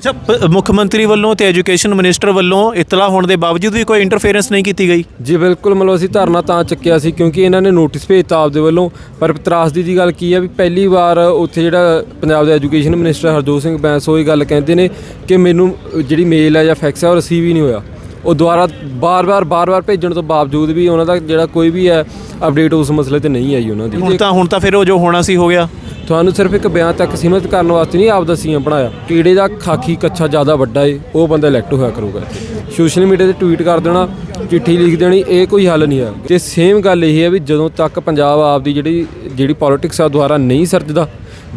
ਅੱਛਾ ਮੁੱਖ ਮੰਤਰੀ ਵੱਲੋਂ ਤੇ ਐਜੂਕੇਸ਼ਨ ਮਿਨਿਸਟਰ ਵੱਲੋਂ ਇਤਲਾ ਹੋਣ ਦੇ ਬਾਵਜੂਦ ਵੀ ਕੋਈ ਇੰਟਰਫੇਰੈਂਸ ਨਹੀਂ ਕੀਤੀ ਗਈ? ਜੀ ਬਿਲਕੁਲ ਮਤਲਬ ਅਸੀਂ ਧਰਨਾ ਤਾਂ ਚੱਕਿਆ ਸੀ ਕਿਉਂਕਿ ਇਹਨਾਂ ਨੇ ਨੋਟਿਸ ਭੇਜਤਾ ਆਪਦੇ ਵੱਲੋਂ। ਪਰ ਤਰਾਸਦੀ ਦੀ ਗੱਲ ਕੀ ਹੈ ਵੀ ਪਹਿਲੀ ਵਾਰ ਉੱਥੇ ਜਿਹੜਾ ਪੰਜਾਬ ਦਾ ਐਜੂਕੇਸ਼ਨ ਮਿਨਿਸਟਰ ਹਰਜੋਤ ਸਿੰਘ ਬੈਂਸ ਉਹ ਇਹ ਗੱਲ ਕਹਿੰਦੇ ਨੇ ਕਿ ਮੈਨੂੰ ਜਿਹੜੀ ਮੇਲ ਹੈ ਜਾਂ ਫੈਕਸ ਹੈ ਉਹ ਰਿਸੀਵ ਹੀ ਨਹੀਂ ਹੋਇਆ। ਉਹ ਦੁਬਾਰਾ ਬਾਰ-ਬਾਰ ਬਾਰ-ਬਾਰ ਭੇਜਣ ਤੋਂ ਬਾਵਜੂਦ ਵੀ ਉਹਨਾਂ ਦਾ ਜਿਹੜਾ ਕੋਈ ਵੀ ਹੈ ਅਪਡੇਟ ਉਸ ਮਸਲੇ ਤੇ ਨਹੀਂ ਆਈ ਉਹਨਾਂ ਦੀ। ਹੁਣ ਤਾਂ ਹੁਣ ਤਾਂ ਫਿਰ ਉਹ ਜੋ ਹੋਣਾ ਸੀ ਹੋ ਗਿਆ। ਤੁਹਾਨੂੰ ਸਿਰਫ ਇੱਕ ਬਿਆਨ ਤੱਕ ਸੀਮਿਤ ਕਰਨ ਵਾਸਤੇ ਨਹੀਂ ਆਪਦਾ ਸੀਐਮ ਬਣਾਇਆ। ਕੀੜੇ ਦਾ ਖਾਕੀ ਕੱਛਾ ਜ਼ਿਆਦਾ ਵੱਡਾ ਏ, ਉਹ ਬੰਦਾ ਇਲੈਕਟ ਹੋਇਆ ਕਰੂਗਾ ਸੋਸ਼ਲ ਮੀਡੀਆ ਤੇ ਟਵੀਟ ਕਰ ਦੇਣਾ, ਚਿੱਠੀ ਲਿਖ ਦੇਣੀ, ਇਹ ਕੋਈ ਹੱਲ ਨਹੀਂ ਹੈ। ਤੇ ਸੇਮ ਗੱਲ ਇਹ ਹੈ ਵੀ ਜਦੋਂ ਤੱਕ ਪੰਜਾਬ ਆਪ ਦੀ ਜਿਹੜੀ ਜਿਹੜੀ ਪੋਲਿਟਿਕਸ ਆ ਦੁਆਰਾ ਨਹੀਂ ਸਰਜਦਾ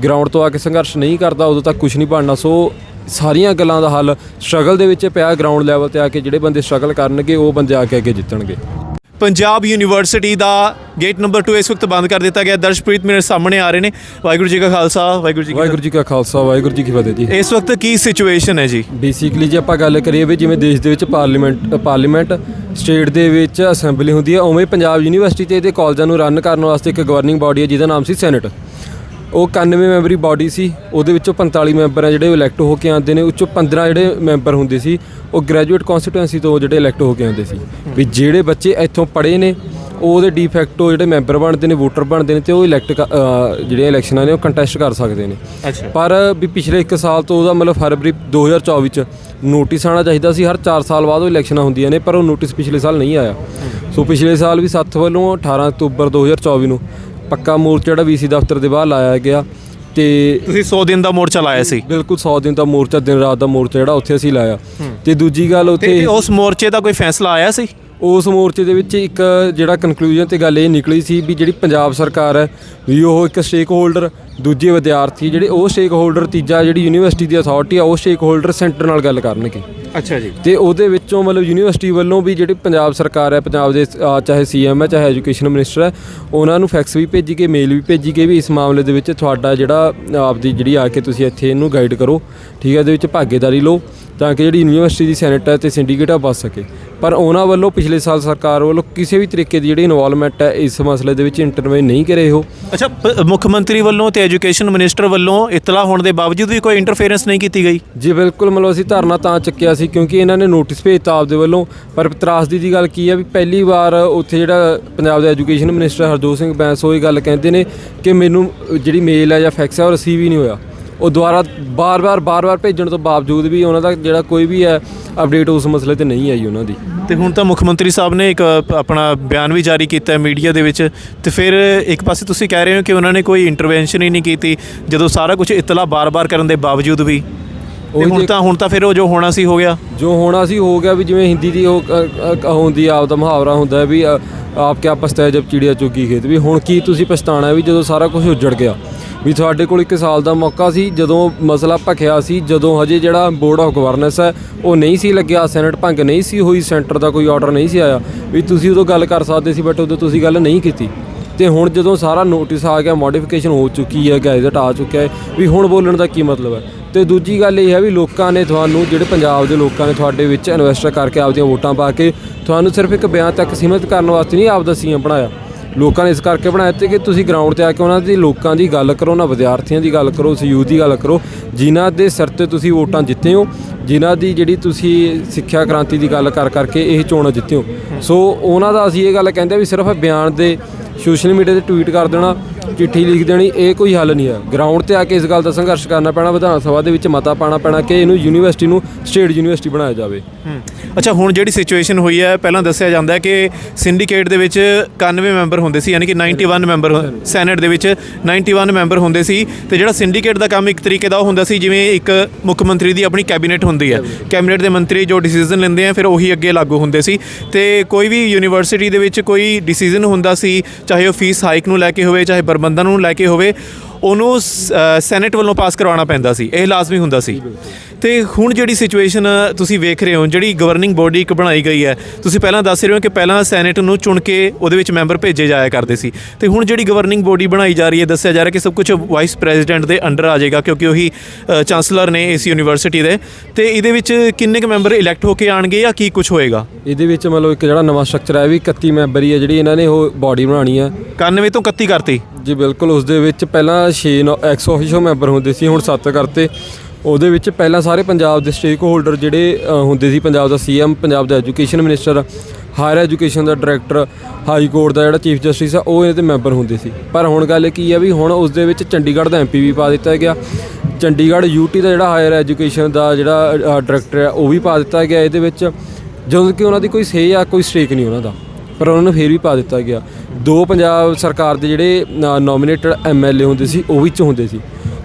ਗਰਾਊਂਡ ਤੋਂ ਆ ਕੇ ਸੰਘਰਸ਼ ਨਹੀਂ ਕਰਦਾ, ਉਦੋਂ ਤੱਕ ਕੁਝ ਨਹੀਂ ਬਣਨਾ। ਸੋ ਸਾਰੀਆਂ ਗੱਲਾਂ ਦਾ ਹੱਲ ਸਟਰਗਲ ਦੇ ਵਿੱਚ ਪਿਆ ਗਰਾਊਂਡ ਲੈਵਲ ਤੇ ਆ ਕੇ ਜਿਹੜੇ ਬੰਦੇ ਸਟਰਗਲ ਕਰਨਗੇ, ਉਹ ਬੰਦੇ ਆ ਕੇ ਅੱਗੇ ਜਿੱਤਣਗੇ। ਪੰਜਾਬ ਯੂਨੀਵਰਸਿਟੀ ਦਾ ਗੇਟ ਨੰਬਰ 2 ਇਸ ਵਕਤ ਬੰਦ ਕਰ ਦਿੱਤਾ ਗਿਆ। ਦਰਸ਼ਪ੍ਰੀਤ ਮੇਰੇ ਸਾਹਮਣੇ ਆ ਰਹੇ ਨੇ। ਵਾਹਿਗੁਰੂ ਜੀ ਕਾ ਖਾਲਸਾ ਵਾਹਿਗੁਰੂ ਜੀ ਕੀ ਵਾਹਿਗੁਰੂ ਜੀ ਕਾ ਖਾਲਸਾ ਵਾਹਿਗੁਰੂ ਜੀ ਕੀ ਫਤਿਹ ਜੀ। ਇਸ ਵਕਤ ਕੀ ਸਿਚੁਏਸ਼ਨ ਹੈ ਜੀ? ਬੇਸਿਕਲੀ ਜੇ ਆਪਾਂ ਗੱਲ ਕਰੀਏ ਵੀ ਜਿਵੇਂ ਦੇਸ਼ ਦੇ ਵਿੱਚ ਪਾਰਲੀਮੈਂਟ ਪਾਰਲੀਮੈਂਟ ਸਟੇਟ ਦੇ ਵਿੱਚ ਅਸੈਂਬਲੀ ਹੁੰਦੀ ਹੈ ਉਵੇਂ ਪੰਜਾਬ ਯੂਨੀਵਰਸਿਟੀ ਤੇ ਇਹਦੇ ਕਾਲਜਾਂ ਨੂੰ ਰਨ ਕਰਨ ਵਾਸਤੇ ਇੱਕ ਗਵਰਨਿੰਗ ਬਾਡੀ ਹੈ ਜਿਹਦਾ ਨਾਮ ਸੀ ਸੈਨੇਟ ਉਹ 91 ਮੈਂਬਰੀ ਬਾਡੀ ਸੀ ਉਹਦੇ ਵਿੱਚੋਂ 45 ਮੈਂਬਰ ਆ ਜਿਹੜੇ ਇਲੈਕਟ ਹੋ ਕੇ ਆਉਂਦੇ ਨੇ ਉਹ 'ਚੋਂ 15 ਜਿਹੜੇ ਮੈਂਬਰ ਹੁੰਦੇ ਸੀ ਉਹ ਗ੍ਰੈਜੂਏਟ ਕਨਸਟੀਟੂਐਂਸੀ ਤੋਂ ਜਿਹੜੇ ਇਲੈਕਟ ਹੋ ਕੇ ਆਉਂਦੇ ਸੀ। ਵੀ ਜਿਹੜੇ ਬੱਚੇ ਇੱਥੋਂ ਪੜ੍ਹੇ ਨੇ ਉਹ ਉਹਦੇ ਡੀਫੈਕਟੋ ਜਿਹੜੇ ਮੈਂਬਰ ਬਣਦੇ ਨੇ ਵੋਟਰ ਬਣਦੇ ਨੇ ਤੇ ਉਹ ਇਲੈਕਟ ਜਿਹੜੀਆਂ ਇਲੈਕਸ਼ਨਾਂ ਨੇ ਉਹ ਕੰਟੈਸਟ ਕਰ ਸਕਦੇ ਨੇ। ਪਰ ਵੀ ਪਿਛਲੇ 1 ਸਾਲ ਤੋਂ ਉਹਦਾ ਮਤਲਬ ਫਰਵਰੀ 2024 ਚ ਨੋਟਿਸ ਆਣਾ ਚਾਹੀਦਾ ਸੀ ਹਰ 4 ਸਾਲ ਬਾਅਦ ਉਹ ਇਲੈਕਸ਼ਨਾਂ ਹੁੰਦੀਆਂ ਨੇ ਪਰ ਉਹ ਨੋਟਿਸ ਪਿਛਲੇ ਸਾਲ ਨਹੀਂ ਆਇਆ। ਸੋ ਪਿਛਲੇ ਸਾਲ ਵੀ ਸੱਤ ਵੱਲੋਂ 18 ਅਕਤੂਬਰ 2024 ਨੂੰ ਪੱਕਾ ਮੋਰਚਾ ਜਿਹੜਾ ਵੀਸੀ ਦਫ਼ਤਰ ਦੇ ਬਾਹਰ ਲਾਇਆ ਗਿਆ ਤੇ ਤੁਸੀਂ 100 ਦਿਨ ਦਾ ਮੋਰਚਾ ਲਾਇਆ ਸੀ? ਬਿਲਕੁਲ 100 ਦਿਨ ਦਾ ਮੋਰਚਾ ਦਿਨ ਰਾਤ ਦਾ ਮੋਰਚਾ ਜਿਹੜਾ ਉੱਥੇ ਅਸੀਂ ਲਾਇਆ। ਤੇ ਦੂਜੀ ਗੱਲ ਤੇ ਉੱਥੇ ਉਸ ਮੋਰਚੇ ਦਾ ਕੋਈ ਫੈਸਲਾ ਆਇਆ ਸੀ? ਉਸ ਮੋਰਚੇ ਦੇ ਵਿੱਚ ਇੱਕ ਜਿਹੜਾ ਕਨਕਲੂਜਨ ਤੇ ਗੱਲ ਇਹ ਨਿਕਲੀ ਸੀ ਵੀ ਜਿਹੜੀ ਪੰਜਾਬ ਸਰਕਾਰ ਹੈ ਵੀ ਉਹ ਇੱਕ ਸਟੇਕ ਹੋਲਡਰ ਦੂਜੇ ਵਿਦਿਆਰਥੀ ਜਿਹੜੇ ਉਹ ਸਟੇਕ ਹੋਲਡਰ ਤੀਜਾ ਜਿਹੜੀ ਯੂਨੀਵਰਸਿਟੀ ਦੀ ਅਥਾਰਟੀ ਆ ਉਹ ਸਟੇਕ ਹੋਲਡਰ ਸੈਂਟਰ ਨਾਲ ਗੱਲ ਕਰਨਗੇ। ਅੱਛਾ ਜੀ। ਤੇ ਉਹਦੇ ਵਿੱਚੋਂ ਮਤਲਬ ਯੂਨੀਵਰਸਿਟੀ ਵੱਲੋਂ ਵੀ ਜਿਹੜੀ ਪੰਜਾਬ ਸਰਕਾਰ ਹੈ ਪੰਜਾਬ ਦੇ ਅਹ, ਚਾਹੇ ਸੀਐਮ ਹੈ ਚਾਹੇ ਐਜੂਕੇਸ਼ਨ ਮਿਨਿਸਟਰ ਹੈ ਉਹਨਾਂ ਨੂੰ ਫੈਕਸ ਵੀ ਭੇਜੀ ਗਏ ਮੇਲ ਵੀ ਭੇਜੀ ਗਈ ਵੀ ਇਸ ਮਾਮਲੇ ਦੇ ਵਿੱਚ ਤੁਹਾਡਾ ਜਿਹੜਾ ਆਪਦੀ ਜਿਹੜੀ ਆ ਕੇ ਤੁਸੀਂ ਇੱਥੇ ਇਹਨੂੰ ਗਾਈਡ ਕਰੋ ਠੀਕ ਹੈ ਇਹਦੇ ਵਿੱਚ ਭਾਗੀਦਾਰੀ ਲਓ ਤਾਂ ਕਿ ਜਿਹੜੀ ਯੂਨੀਵਰਸਿਟੀ ਦੀ ਸੈਨੇਟ ਹੈ ਤੇ ਸਿੰਡੀਕੇਟ ਆ ਬਚ ਸਕੇ। ਪਰ ਉਹਨਾਂ ਵੱਲੋਂ ਪਿਛਲੇ ਸਾਲ ਸਰਕਾਰ ਵੱਲੋਂ ਕਿਸੇ ਵੀ ਤਰੀਕੇ ਦੀ ਜਿਹੜੀ ਇਨਵੋਲਵਮੈਂਟ ਹੈ ਇਸ ਮਸਲੇ ਦੇ ਵਿੱਚ ਇੰਟਰਵੈਨ ਨਹੀਂ ਕਰੇ ਉਹ। ਅੱਛਾ ਪ- ਮੁੱਖ ਮੰਤਰੀ ਵੱਲੋਂ ਤੇ ਐਜੂਕੇਸ਼ਨ ਮਿਨਿਸਟਰ ਵੱਲੋਂ ਇਤਲਾ ਹੋਣ ਦੇ ਬਾਵਜੂਦ ਵੀ ਕੋਈ ਇੰਟਰਫੇਰੈਂਸ ਨਹੀਂ ਕੀਤੀ ਗਈ? ਜੀ ਬਿਲਕੁਲ ਮਤਲਬ ਅਸੀਂ ਧਰਨਾ ਤਾਂ ਚੱਕਿਆ ਸੀ ਕਿਉਂਕਿ ਇਹਨਾਂ ਨੇ ਨੋਟਿਸ ਭੇਜਤਾ ਆਪਦੇ ਵੱਲੋਂ। ਪਰ ਤਰਾਸਦੀ ਦੀ ਗੱਲ ਕੀ ਹੈ ਵੀ ਪਹਿਲੀ ਵਾਰ ਉੱਥੇ ਜਿਹੜਾ ਪੰਜਾਬ ਦਾ ਐਜੂਕੇਸ਼ਨ ਮਿਨਿਸਟਰ ਹਰਜੋਤ ਸਿੰਘ ਬੈਂਸ ਉਹ ਇਹ ਗੱਲ ਕਹਿੰਦੇ ਨੇ ਕਿ ਮੈਨੂੰ ਜਿਹੜੀ ਮੇਲ ਹੈ ਜਾਂ ਫੈਕਸ ਹੈ ਉਹ ਰਿਸੀਵ ਹੀ ਨਹੀਂ ਹੋਇਆ। ਉਹ ਦੁਬਾਰਾ ਬਾਰ-ਬਾਰ ਬਾਰ-ਬਾਰ ਭੇਜਣ ਤੋਂ ਬਾਵਜੂਦ ਵੀ ਉਹਨਾਂ ਦਾ ਜਿਹੜਾ ਕੋਈ ਵੀ ਹੈ ਅਪਡੇਟ ਉਸ ਮਸਲੇ ਤੇ ਨਹੀਂ ਆਈ ਉਹਨਾਂ ਦੀ। ਤੇ ਹੁਣ ਤਾਂ ਮੁੱਖ ਮੰਤਰੀ ਸਾਹਿਬ ਨੇ ਇੱਕ ਆਪਣਾ ਬਿਆਨ ਵੀ ਜਾਰੀ ਕੀਤਾ ਹੈ ਮੀਡੀਆ ਦੇ ਵਿੱਚ ਤੇ ਫਿਰ ਇੱਕ ਪਾਸੇ ਤੁਸੀਂ ਕਹਿ ਰਹੇ ਹੋ ਕਿ ਉਹਨਾਂ ਨੇ ਕੋਈ ਇੰਟਰਵੈਂਸ਼ਨ ਹੀ ਨਹੀਂ ਕੀਤੀ ਜਦੋਂ ਸਾਰਾ ਕੁਝ ਇਤਲਾ ਬਾਰ-ਬਾਰ ਕਰਨ ਦੇ ਬਾਵਜੂਦ ਵੀ। ਤੇ ਉਹੀ ਹੁਣ ਤਾਂ ਹੁਣ ਤਾਂ ਫਿਰ ਉਹ ਜੋ ਹੋਣਾ ਸੀ ਹੋ ਗਿਆ। ਜੋ ਹੋਣਾ ਸੀ ਹੋ ਗਿਆ ਵੀ ਜਿਵੇਂ ਹਿੰਦੀ ਦੀ ਉਹ ਹੁੰਦੀ ਆ ਆਪਦਾ ਮੁਹਾਵਰਾ ਹੁੰਦਾ ਹੈ ਵੀ ਆਪ ਕਿਆ ਪਛਤਾਇਆ ਜਬ ਚਿੜੀਆ ਚੁਗੀ ਖੇਤ। ਵੀ ਹੁਣ ਕੀ ਤੁਸੀਂ ਪਛਤਾਣਾ ਵੀ ਜਦੋਂ ਸਾਰਾ ਕੁਝ ਉੱਜੜ ਗਿਆ? ਵੀ ਤੁਹਾਡੇ ਕੋਲ ਇੱਕ ਸਾਲ ਦਾ ਮੌਕਾ ਸੀ, ਜਦੋਂ ਮਸਲਾ ਭਖਿਆ ਸੀ, ਜਦੋਂ ਹਜੇ ਜਿਹੜਾ ਬੋਰਡ ਆਫ ਗਵਰਨੈਂਸ ਹੈ, ਉਹ ਨਹੀਂ ਸੀ ਲੱਗਿਆ, ਸੈਨੇਟ ਭੰਗ ਨਹੀਂ ਸੀ ਹੋਈ, ਸੈਂਟਰ ਦਾ ਕੋਈ ਆਰਡਰ ਨਹੀਂ ਸੀ ਆਇਆ। ਵੀ ਤੁਸੀਂ ਉਦੋਂ ਗੱਲ ਕਰ ਸਕਦੇ ਸੀ, ਬਟ ਉਦੋਂ ਤੁਸੀਂ ਗੱਲ ਨਹੀਂ ਕੀਤੀ। ਤੇ ਹੁਣ ਜਦੋਂ ਸਾਰਾ ਨੋਟਿਸ ਆ ਗਿਆ ਮੋਡੀਫਿਕੇਸ਼ਨ ਹੋ ਚੁੱਕੀ ਹੈ ਗੈਜ਼ਟ ਆ ਚੁੱਕਿਆ ਹੈ, ਵੀ ਹੁਣ ਬੋਲਣ ਦਾ ਕੀ ਮਤਲਬ ਹੈ? ਤੇ ਦੂਜੀ ਗੱਲ ਇਹ ਹੈ ਵੀ ਲੋਕਾਂ ਨੇ ਤੁਹਾਨੂੰ, ਜਿਹੜੇ ਪੰਜਾਬ ਦੇ ਲੋਕਾਂ ਨੇ ਤੁਹਾਡੇ ਵਿੱਚ ਇਨਵੈਸਟ ਕਰਕੇ ਆਪਦੀਆਂ ਵੋਟਾਂ ਪਾ ਕੇ, ਤੁਹਾਨੂੰ ਸਿਰਫ ਇੱਕ ਬਿਆਨ ਤੱਕ ਸੀਮਿਤ ਕਰਨ ਵਾਸਤੇ ਨਹੀਂ ਆਪਦਾ ਸੀਐਮ ਬਣਾਇਆ। ਲੋਕਾਂ ਨੇ ਇਸ ਕਰਕੇ ਬਣਾਇਆ ਤੇ ਕਿ ਤੁਸੀਂ ਗਰਾਊਂਡ ਤੇ ਆ ਕੇ ਉਹਨਾਂ ਦੀ ਲੋਕਾਂ ਦੀ ਗੱਲ ਕਰੋ, ਉਹਨਾਂ ਵਿਦਿਆਰਥੀਆਂ ਦੀ ਗੱਲ ਕਰੋ, ਉਸ ਯੂਥ ਦੀ ਗੱਲ ਕਰੋ, ਜਿਨ੍ਹਾਂ ਦੇ ਸਿਰ ਤੇ ਤੁਸੀਂ ਵੋਟਾਂ ਜਿੱਤੇ ਹੋ ਜਿਨ੍ਹਾਂ ਦੀ ਜਿਹੜੀ ਤੁਸੀਂ ਸਿੱਖਿਆ ਕ੍ਰਾਂਤੀ ਦੀ ਗੱਲ ਕਰ ਕਰਕੇ ਇਹ ਚੋਣਾਂ ਜਿੱਤੇ ਹੋ ਸੋ ਉਹਨਾਂ ਦਾ ਅਸੀਂ ਇਹ ਗੱਲ ਕਹਿੰਦੇ ਵੀ ਸਿਰਫ ਬਿਆਨ ਦੇ ਸੋਸ਼ਲ ਮੀਡੀਆ ਤੇ ਟਵੀਟ ਕਰ ਦੇਣਾ ਚਿੱਠੀ ਲਿਖ ਦੇਣੀ ਇਹ ਕੋਈ ਹੱਲ ਨਹੀਂ ਹੈ। ਗਰਾਊਂਡ ਤੇ ਆ ਕੇ ਇਸ ਗੱਲ ਦਾ ਸੰਘਰਸ਼ ਕਰਨਾ ਪੈਣਾ ਵਿਧਾਨ ਸਭਾ ਦੇ ਵਿੱਚ ਮਤਾ ਪਾਣਾ ਪੈਣਾ ਕਿ ਇਹਨੂੰ ਯੂਨੀਵਰਸਿਟੀ ਨੂੰ ਸਟੇਟ ਯੂਨੀਵਰਸਿਟੀ ਬਣਾਇਆ ਜਾਵੇ। ਅੱਛਾ ਹੁਣ ਜਿਹੜੀ ਸਿਚੁਏਸ਼ਨ ਹੋਈ ਹੈ ਪਹਿਲਾਂ ਦੱਸਿਆ ਜਾਂਦਾ ਹੈ ਕਿ ਸਿੰਡੀਕੇਟ ਦੇ ਵਿੱਚ 91 ਮੈਂਬਰ ਹੁੰਦੇ ਸੀ ਯਾਨੀ ਕਿ 91 ਮੈਂਬਰ ਸੈਨੇਟ ਦੇ ਵਿੱਚ 91 ਮੈਂਬਰ ਹੁੰਦੇ ਸੀ ਤੇ ਜਿਹੜਾ ਸਿੰਡੀਕੇਟ ਦਾ ਕੰਮ ਇੱਕ ਤਰੀਕੇ ਦਾ ਉਹ ਹੁੰਦਾ ਸੀ ਜਿਵੇਂ ਇੱਕ ਮੁੱਖ ਮੰਤਰੀ ਦੀ ਆਪਣੀ ਕੈਬਨਿਟ ਹੁੰਦੀ ਹੈ। ਕੈਬਨਿਟ ਦੇ ਮੰਤਰੀ ਜੋ ਡਿਸੀਜਨ ਲੈਂਦੇ ਆ ਫਿਰ ਉਹੀ ਅੱਗੇ ਲਾਗੂ ਹੁੰਦੇ ਸੀ। ਤੇ ਕੋਈ ਵੀ ਯੂਨੀਵਰਸਿਟੀ ਦੇ ਵਿੱਚ ਕੋਈ ਡਿਸੀਜਨ ਹੁੰਦਾ ਸੀ ਚਾਹੇ ਉਹ ਫੀਸ ਹਾਈਕ ਨੂੰ ਲੈ ਕੇ ਹੋਵੇ ਚਾਹੇ ਪ੍ਰਬੰਧਨ ਨੂੰ ਲੈ ਕੇ ਹੋਵੇ, ਉਹਨੂੰ ਸੈਨੇਟ ਵੱਲੋਂ ਪਾਸ ਕਰਵਾਉਣਾ ਪੈਂਦਾ ਸੀ, ਇਹ ਲਾਜ਼ਮੀ ਹੁੰਦਾ ਸੀ। ਤੇ ਹੁਣ ਜਿਹੜੀ ਸਿਚੁਏਸ਼ਨ ਤੁਸੀਂ ਵੇਖ ਰਹੇ ਹੋ ਜਿਹੜੀ ਗਵਰਨਿੰਗ ਬੋਡੀ ਇੱਕ ਬਣਾਈ ਗਈ ਹੈ ਤੁਸੀਂ ਪਹਿਲਾਂ ਦੱਸ ਰਹੇ ਹੋ ਕਿ ਪਹਿਲਾਂ ਸੈਨੇਟ ਨੂੰ ਚੁਣ ਕੇ ਉਹਦੇ ਵਿੱਚ ਮੈਂਬਰ ਭੇਜੇ ਜਾਇਆ ਕਰਦੇ ਸੀ। ਤੇ ਹੁਣ ਜਿਹੜੀ ਗਵਰਨਿੰਗ ਬੋਡੀ ਬਣਾਈ ਜਾ ਰਹੀ ਹੈ ਦੱਸਿਆ ਜਾ ਰਿਹਾ ਕਿ ਸਭ ਕੁਝ ਵਾਈਸ ਪ੍ਰੈਜ਼ੀਡੈਂਟ ਦੇ ਅੰਡਰ ਆ ਜਾਏਗਾ ਕਿਉਂਕਿ ਉਹੀ ਚਾਂਸਲਰ ਨੇ ਇਸ ਯੂਨੀਵਰਸਿਟੀ ਦੇ। ਤੇ ਇਹਦੇ ਵਿੱਚ ਕਿੰਨੇ ਕੁ ਮੈਂਬਰ ਇਲੈਕਟ ਹੋ ਕੇ ਆਣਗੇ ਜਾਂ ਕੀ ਕੁਝ ਹੋਏਗਾ? ਇਹਦੇ ਵਿੱਚ ਮਤਲਬ ਇੱਕ ਜਿਹੜਾ ਨਵਾਂ ਸਟਰਕਚਰ ਹੈ ਵੀ 31 ਮੈਂਬਰੀ ਹੈ ਜਿਹੜੀ ਇਹਨਾਂ ਨੇ ਉਹ ਬਾਡੀ ਬਣਾਉਣੀ ਹੈ। 91 ਤੋਂ 31 ਕਰਤੀ। ਜੀ ਬਿਲਕੁਲ ਉਸ ਦੇ ਵਿੱਚ ਪਹਿਲਾਂ 6 ਐਕਸ ਆਫੀਸ਼ੋ ਮੈਂਬਰ ਹੁੰਦੇ ਸੀ ਹੁਣ 7 ਕਰਤੇ। ਉਹਦੇ ਵਿੱਚ ਪਹਿਲਾਂ ਸਾਰੇ ਪੰਜਾਬ ਦੇ ਸਟੇਕ ਹੋਲਡਰ ਜਿਹੜੇ ਹੁੰਦੇ ਸੀ, ਪੰਜਾਬ ਦਾ ਸੀਐਮ ਪੰਜਾਬ ਦਾ ਐਜੂਕੇਸ਼ਨ ਮਿਨਿਸਟਰ, ਹਾਇਰ ਐਜੂਕੇਸ਼ਨ ਦਾ ਡਾਇਰੈਕਟਰ, ਹਾਈ ਕੋਰਟ ਦਾ ਜਿਹੜਾ ਚੀਫ ਜਸਟਿਸ ਆ, ਉਹ ਇਹਦੇ ਮੈਂਬਰ ਹੁੰਦੇ ਸੀ। ਪਰ ਹੁਣ ਗੱਲ ਕੀ ਆ ਵੀ ਹੁਣ ਉਸ ਦੇ ਵਿੱਚ ਚੰਡੀਗੜ੍ਹ ਦਾ ਐਮਪੀ ਵੀ ਪਾ ਦਿੱਤਾ ਗਿਆ, ਚੰਡੀਗੜ੍ਹ ਯੂਟੀ ਦਾ ਜਿਹੜਾ ਹਾਇਰ ਐਜੂਕੇਸ਼ਨ ਦਾ ਜਿਹੜਾ ਡਾਇਰੈਕਟਰ ਹੈ ਉਹ ਵੀ ਪਾ ਦਿੱਤਾ ਗਿਆ ਇਹਦੇ ਵਿੱਚ। ਜਦੋਂ ਕਿ ਉਹਨਾਂ ਦੀ ਕੋਈ ਸੇ ਜਾਂ ਕੋਈ ਸਟੇਕ ਨਹੀਂ ਉਹਨਾਂ ਦਾ, ਪਰ ਉਹਨਾਂ ਨੂੰ ਫੇਰ ਵੀ ਪਾ ਦਿੱਤਾ ਗਿਆ। ਦੋ ਪੰਜਾਬ ਸਰਕਾਰ ਦੇ ਜਿਹੜੇ ਨੋਮੀਨੇਟਡ ਐਮਐਲਏ ਹੁੰਦੇ ਸੀ, ਉਹ ਵਿੱਚ ਹੁੰਦੇ ਸੀ।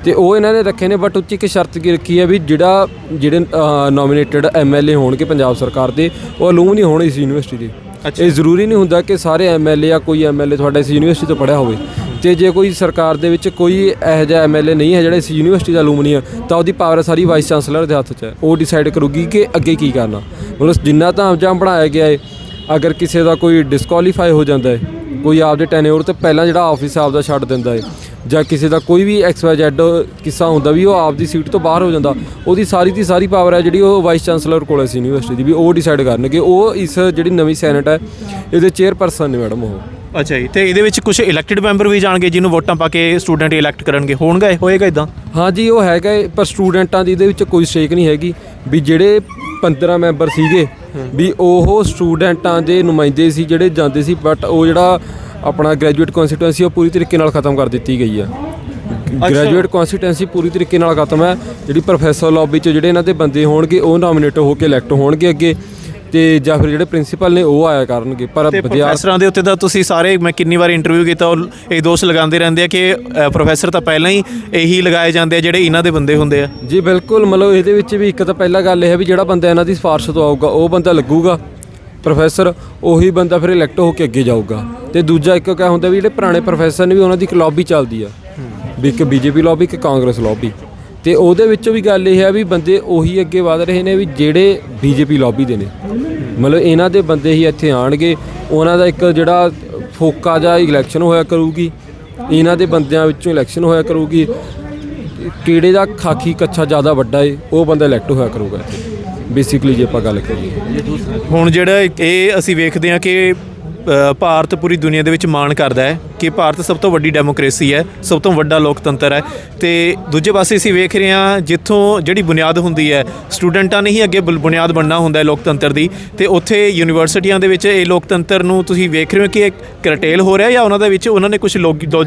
ਤੇ ਉਹ ਇਹਨਾਂ ਨੇ ਰੱਖੇ ਨੇ ਬਟ ਉੱਚ ਇੱਕ ਸ਼ਰਤ ਕੀ ਰੱਖੀ ਹੈ ਵੀ ਜਿਹੜਾ ਜਿਹੜੇ ਨੋਮੀਨੇਟਡ ਐਮਐਲਏ ਹੋਣਗੇ ਪੰਜਾਬ ਸਰਕਾਰ ਦੇ ਉਹ ਅਲੂਮ ਨਹੀਂ ਹੋਣੇ ਇਸ ਯੂਨੀਵਰਸਿਟੀ ਦੇ। ਇਹ ਜ਼ਰੂਰੀ ਨਹੀਂ ਹੁੰਦਾ ਕਿ ਸਾਰੇ ਐਮਐਲਏ ਜਾਂ ਕੋਈ ਐਮਐਲਏ ਤੁਹਾਡਾ ਇਸ ਯੂਨੀਵਰਸਿਟੀ ਤੋਂ ਪੜ੍ਹਿਆ ਹੋਵੇ। ਤੇ ਜੇ ਕੋਈ ਸਰਕਾਰ ਦੇ ਵਿੱਚ ਕੋਈ ਇਹੋ ਜਿਹਾ ਐਮਐਲਏ ਨਹੀਂ ਹੈ ਜਿਹੜਾ ਇਸ ਯੂਨੀਵਰਸਿਟੀ ਦਾ ਅਲੂਮਨੀ ਹੈ ਤਾਂ ਉਹਦੀ ਪਾਵਰ ਸਾਰੀ ਵਾਈਸ ਚਾਂਸਲਰ ਦੇ ਹੱਥ 'ਚ ਹੈ। ਉਹ ਡਿਸਾਈਡ ਕਰੂਗੀ ਕਿ ਅੱਗੇ ਕੀ ਕਰਨਾ। ਮਤਲਬ ਜਿੰਨਾ ਤਾਂ ਜਾਮ ਬਣਾਇਆ ਗਿਆ ਹੈ ਅਗਰ ਕਿਸੇ ਦਾ ਕੋਈ ਡਿਸਕੁਆਲੀਫਾਈ ਹੋ ਜਾਂਦਾ ਹੈ ਕੋਈ ਆਪਦੇ ਟੈਨਿਓਰ ਤੇ ਪਹਿਲਾਂ ਜਿਹੜਾ ਆਫਿਸ ਆਪਦਾ ਛੱਡ ਦਿੰਦਾ ਹੈ ਜਾਂ ਕਿਸੇ ਦਾ ਕੋਈ ਵੀ ਐਕਸ ਵਾਈ ਜ਼ੈਡ ਕਿੱਸਾ ਹੁੰਦਾ ਵੀ ਉਹ ਆਪਦੀ ਸੀਟ ਤੋਂ ਬਾਹਰ ਹੋ ਜਾਂਦਾ ਉਹਦੀ ਸਾਰੀ ਦੀ ਸਾਰੀ ਪਾਵਰ ਹੈ ਜਿਹੜੀ ਉਹ ਵਾਈਸ ਚਾਂਸਲਰ ਕੋਲ ਹੈ ਸੀ ਯੂਨੀਵਰਸਿਟੀ ਦੀ ਵੀ ਉਹ ਡਿਸਾਈਡ ਕਰਨਗੇ ਉਹ ਇਸ ਜਿਹੜੀ ਨਵੀਂ ਸੈਨੇਟ ਹੈ ਇਹਦੇ ਚੇਅਰਪਰਸਨ ਨੇ ਮੈਡਮ ਉਹ। ਅੱਛਾ ਜੀ ਤੇ ਇਹਦੇ ਵਿੱਚ ਕੁਝ ਇਲੈਕਟਿਡ ਮੈਂਬਰ ਵੀ ਜਾਣਗੇ ਜਿਹਨੂੰ ਵੋਟਾਂ ਪਾ ਕੇ ਸਟੂਡੈਂਟ ਇਲੈਕਟ ਕਰਨਗੇ ਹੋਣਗਾ ਇਹ ਹੋਏਗਾ ਇਦਾਂ ਹਾਂਜੀ ਉਹ ਹੈਗਾ ਪਰ ਸਟੂਡੈਂਟਾਂ ਦੀ ਇਹਦੇ ਵਿੱਚ ਕੋਈ ਸਟੇਕ ਨਹੀਂ ਹੈਗੀ ਵੀ ਜਿਹੜੇ 15 ਮੈਂਬਰ ਸੀਗੇ ਵੀ ਉਹ ਸਟੂਡੈਂਟਾਂ ਦੇ ਨੁਮਾਇੰਦੇ ਸੀ ਜਿਹੜੇ ਜਾਂਦੇ ਸੀ ਬਟ ਉਹ ਜਿਹੜਾ ਆਪਣਾ ਗ੍ਰੈਜੂਏਟ ਕਨਸਟੀਟੂਐਂਸੀ ਉਹ ਪੂਰੀ ਤਰੀਕੇ ਨਾਲ ਖਤਮ ਕਰ ਦਿੱਤੀ ਗਈ ਹੈ ਗ੍ਰੈਜੂਏਟ ਕਨਸਟੀਟੂਐਂਸੀ ਪੂਰੀ ਤਰੀਕੇ ਨਾਲ ਖਤਮ ਹੈ। ਜਿਹੜੀ ਪ੍ਰੋਫੈਸਰ ਲੌਬੀ 'ਚ ਜਿਹੜੇ ਇਹਨਾਂ ਦੇ ਬੰਦੇ ਹੋਣਗੇ ਉਹ ਨਾਮੀਨੇਟ ਹੋ ਕੇ ਇਲੈਕਟ ਹੋਣਗੇ ਅੱਗੇ ਤੇ ਜਾਂ ਫਿਰ ਜਿਹੜੇ ਪ੍ਰਿੰਸੀਪਲ ਨੇ ਉਹ ਆਇਆ ਕਰਨਗੇ। ਪਰ ਤੇ ਪ੍ਰੋਫੈਸਰਾਂ ਦੇ ਉੱਤੇ ਤਾਂ ਤੁਸੀਂ ਸਾਰੇ ਮੈਂ ਕਿੰਨੀ ਵਾਰ ਇੰਟਰਵਿਊ ਕੀਤਾ ਉਹ ਇਹ ਦੋਸ਼ ਲਗਾਉਂਦੇ ਰਹਿੰਦੇ ਆ ਕਿ ਪ੍ਰੋਫੈਸਰ ਤਾਂ ਪਹਿਲਾਂ ਹੀ ਇਹੀ ਲਗਾਏ ਜਾਂਦੇ ਆ ਜਿਹੜੇ ਇਹਨਾਂ ਦੇ ਬੰਦੇ ਹੁੰਦੇ ਆ। ਜੀ ਬਿਲਕੁਲ। ਮਤਲਬ ਇਹਦੇ ਵਿੱਚ ਵੀ ਇੱਕ ਤਾਂ ਪਹਿਲਾ ਗੱਲ ਇਹ ਹੈ ਵੀ ਜਿਹੜਾ ਬੰਦਾ ਇਹਨਾਂ ਦੀ ਸਿਫਾਰਿਸ਼ ਤੋਂ ਆਊਗਾ ਉਹ ਬੰਦਾ ਲੱਗੂਗਾ। ਪ੍ਰੋਫੈਸਰ ਉਹੀ ਬੰਦਾ ਫਿਰ ਇਲੈਕਟ ਹੋ ਕੇ ਅੱਗੇ ਜਾਊਗਾ। ਤੇ ਦੂਜਾ ਇੱਕ ਕਿਆ ਹੁੰਦਾ ਵੀ ਜਿਹੜੇ ਪੁਰਾਣੇ ਪ੍ਰੋਫੈਸਰ ਨੇ ਵੀ ਉਹਨਾਂ ਦੀ ਇੱਕ ਲੌਬੀ ਚੱਲਦੀ ਆ। ਵੀ ਇੱਕ ਬੀਜੇਪੀ ਲੌਬੀ ਇੱਕ ਕਾਂਗਰਸ ਲੌਬੀ ਤੇ ਉਹਦੇ ਵਿੱਚੋਂ ਵੀ ਗੱਲ ਇਹ ਹੈ ਵੀ ਬੰਦੇ ਉਹੀ ਅੱਗੇ ਵਧ ਰਹੇ ਨੇ ਵੀ ਜਿਹੜੇ ਬੀਜੇਪੀ ਲੌਬੀ ਦੇ ਨੇ। ਮਤਲਬ ਇਹਨਾਂ ਦੇ ਬੰਦੇ ਹੀ ਇੱਥੇ ਆਣਗੇ ਉਹਨਾਂ ਦਾ ਇੱਕ ਜਿਹੜਾ ਫੋਕਾ ਜਾਂ ਇਲੈਕਸ਼ਨ ਹੋਇਆ ਕਰੂਗੀ, ਇਹਨਾਂ ਦੇ ਬੰਦਿਆਂ ਵਿੱਚੋਂ ਇਲੈਕਸ਼ਨ ਹੋਇਆ ਕਰੂਗੀ। ਕਿਹੜੇ ਦਾ ਖਾਕੀ ਕੱਛਾ ਜ਼ਿਆਦਾ ਵੱਡਾ ਏ, ਉਹ ਬੰਦਾ ਇਲੈਕਟ ਹੋਇਆ ਕਰੂਗਾ ਬੇਸਿਕਲੀ ਜੇ ਆਪਾਂ ਗੱਲ ਕਰੀਏ। ਹੁਣ ਜਿਹੜਾ ਇਹ ਅਸੀਂ ਵੇਖਦੇ ਹਾਂ ਕਿ ਭਾਰਤ ਪੂਰੀ ਦੁਨੀਆ ਦੇ ਵਿੱਚ ਮਾਣ ਕਰਦਾ ਹੈ ਕਿ ਭਾਰਤ ਸਭ ਤੋਂ ਵੱਡੀ ਡੈਮੋਕ੍ਰੇਸੀ ਹੈ, ਸਭ ਤੋਂ ਵੱਡਾ ਲੋਕਤੰਤਰ ਹੈ। ਤੇ ਦੂਜੇ ਪਾਸੇ ਅਸੀਂ ਵੇਖ ਰਹੇ ਹਾਂ ਜਿੱਥੋਂ ਜਿਹੜੀ ਬੁਨਿਆਦ ਹੁੰਦੀ ਹੈ, ਸਟੂਡੈਂਟਾਂ ਨੇ ਹੀ ਅੱਗੇ ਬੁਲ- ਬੁਨਿਆਦ ਬਣਨਾ ਹੁੰਦਾ ਹੈ ਲੋਕਤੰਤਰ ਦੀ। ਤੇ ਉੱਥੇ ਯੂਨੀਵਰਸਿਟੀਆਂ ਦੇ ਵਿੱਚ ਇਹ ਲੋਕਤੰਤਰ ਨੂੰ ਤੁਸੀਂ ਵੇਖ ਰਹੇ ਹੋ ਕਿ ਇਹ ਕਰਟੇਲ ਹੋ ਰਿਹਾ ਜਾਂ ਉਹਨਾਂ ਦੇ ਵਿੱਚ ਉਹਨਾਂ ਨੇ ਕੁਝ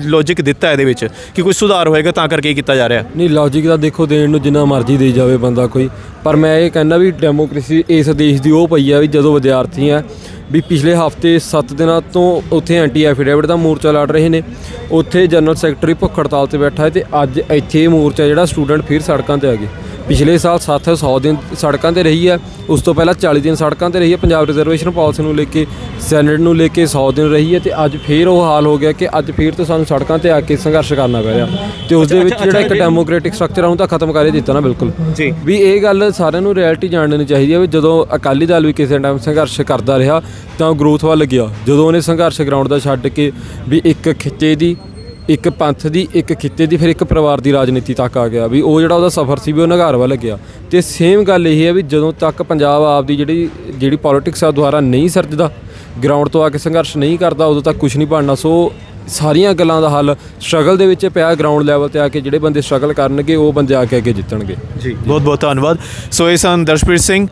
ਲੌਜੀਕ ਦਿੱਤਾ ਇਹਦੇ ਵਿੱਚ ਕਿ ਕੁਝ ਸੁਧਾਰ ਹੋਏਗਾ ਤਾਂ ਕਰਕੇ ਇਹ ਕੀਤਾ ਜਾ ਰਿਹਾ। ਨਹੀਂ ਲੌਜੀਕ ਦਾ ਦੇਖੋ ਦੇਣ ਨੂੰ ਜਿੰਨਾ ਮਰਜ਼ੀ ਦੇਈ ਜਾਵੇ ਬੰਦਾ ਕੋਈ। ਪਰ ਮੈਂ ਇਹ ਕਹਿੰਦਾ ਵੀ ਡੈਮੋਕ੍ਰੇਸੀ ਇਸ ਦੇਸ਼ ਦੀ ਉਹ ਪਈ ਆ ਵੀ ਜਦੋਂ ਵਿਦਿਆਰਥੀ ਆ ਵੀ ਪਿਛਲੇ ਹਫ਼ਤੇ 7 ਦਿਨਾਂ ਤੋਂ ਉੱਥੇ ਐਂਟੀ ਐਫੀਡੇਵਿਟ ਦਾ ਮੋਰਚਾ ਲੜ ਰਹੇ ਨੇ। ਉੱਥੇ ਜਨਰਲ ਸੈਕਟਰੀ ਭੁੱਖ ਹੜਤਾਲ ਤੇ ਬੈਠਾ ਹੈ ਤੇ ਅੱਜ ਇੱਥੇ ਇਹ ਮੋਰਚਾ ਜਿਹੜਾ ਸਟੂਡੈਂਟ ਫਿਰ ਸੜਕਾਂ ਤੇ ਆ ਗਏ ਪਿਛਲੇ ਸਾਲ 7 100 ਦਿਨ ਸੜਕਾਂ ਤੇ ਰਹੀ ਹੈ ਉਸ ਤੋਂ ਪਹਿਲਾਂ 40 ਦਿਨ ਸੜਕਾਂ ਤੇ ਰਹੀ ਹੈ। ਪੰਜਾਬ ਰਿਜ਼ਰਵੇਸ਼ਨ ਪਾਲਿਸੀ ਨੂੰ ਲੈ ਕੇ ਸੈਨੇਟ ਨੂੰ ਲੈ ਕੇ 100 ਦਿਨ ਰਹੀ ਹੈ ਤੇ ਅੱਜ ਫੇਰ ਉਹ ਹਾਲ ਹੋ ਗਿਆ ਕਿ ਅੱਜ ਫੇਰ ਤੋਂ ਸਾਨੂੰ ਸੜਕਾਂ ਤੇ ਆ ਕੇ ਸੰਘਰਸ਼ ਕਰਨਾ ਪੈ ਰਿਹਾ। ਤੇ ਉਸ ਦੇ ਵਿੱਚ ਜਿਹੜਾ ਇੱਕ ਡੈਮੋਕ੍ਰੈਟਿਕ ਸਟਰਕਚਰ ਆ ਉਹਨੂੰ ਤਾਂ ਖਤਮ ਕਰ ਹੀ ਦਿੱਤਾ ਨਾ ਬਿਲਕੁਲ। ਜੀ। ਵੀ ਇਹ ਗੱਲ ਸਾਰਿਆਂ ਨੂੰ ਰਿਐਲਿਟੀ ਜਾਣਨੀ ਚਾਹੀਦੀ ਹੈ ਵੀ ਜਦੋਂ ਅਕਾਲੀ ਦਲ ਵੀ ਕਿਸੇ ਟਾਈਮ ਸੰਘਰਸ਼ ਕਰਦਾ ਰਿਹਾ ਤਾਂ ਗਰੋਥ ਵੱਲ ਗਿਆ। ਜਦੋਂ ਉਹਨੇ ਸੰਘਰਸ਼ ਗਰਾਊਂਡ ਦਾ ਛੱਡ ਕੇ ਵੀ ਇੱਕ ਖਿੱਤੇ ਦੀ ਇੱਕ ਪੰਥ ਦੀ, ਇੱਕ ਖਿੱਤੇ ਦੀ, ਫਿਰ ਇੱਕ ਪਰਿਵਾਰ ਦੀ ਰਾਜਨੀਤੀ ਤੱਕ ਆ ਗਿਆ ਵੀ ਉਹ ਜਿਹੜਾ ਉਹਦਾ ਸਫ਼ਰ ਸੀ ਵੀ ਉਹ ਨਗਾਰ ਵੱਲ ਗਿਆ। ਤੇ ਸੇਮ ਗੱਲ ਇਹ ਹੈ ਵੀ ਜਦੋਂ ਤੱਕ ਪੰਜਾਬ ਆਪ ਦੀ ਜਿਹੜੀ ਜਿਹੜੀ ਪੋਲਿਟਿਕਸ ਆ ਦੁਆਰਾ ਨਹੀਂ ਸਰਜਦਾ ਗਰਾਊਂਡ ਤੋਂ ਆ ਕੇ ਸੰਘਰਸ਼ ਨਹੀਂ ਕਰਦਾ, ਉਦੋਂ ਤੱਕ ਕੁਝ ਨਹੀਂ ਬਣਨਾ, ਸੋ ਸਾਰੀਆਂ ਗੱਲਾਂ ਦਾ ਹੱਲ ਸਟਰਗਲ ਦੇ ਵਿੱਚ ਪਿਆ ਗਰਾਊਂਡ ਲੈਵਲ ਤੇ ਆ ਕੇ ਜਿਹੜੇ ਬੰਦੇ ਸਟਰਗਲ ਕਰਨਗੇ, ਉਹ ਬੰਦੇ ਆ ਕੇ ਅੱਗੇ ਜਿੱਤਣਗੇ। ਜੀ ਬਹੁਤ ਬਹੁਤ ਧੰਨਵਾਦ। ਸੋ ਇਹ ਸਨ ਦਰਸ਼ਪ੍ਰੀਤ ਸਿੰਘ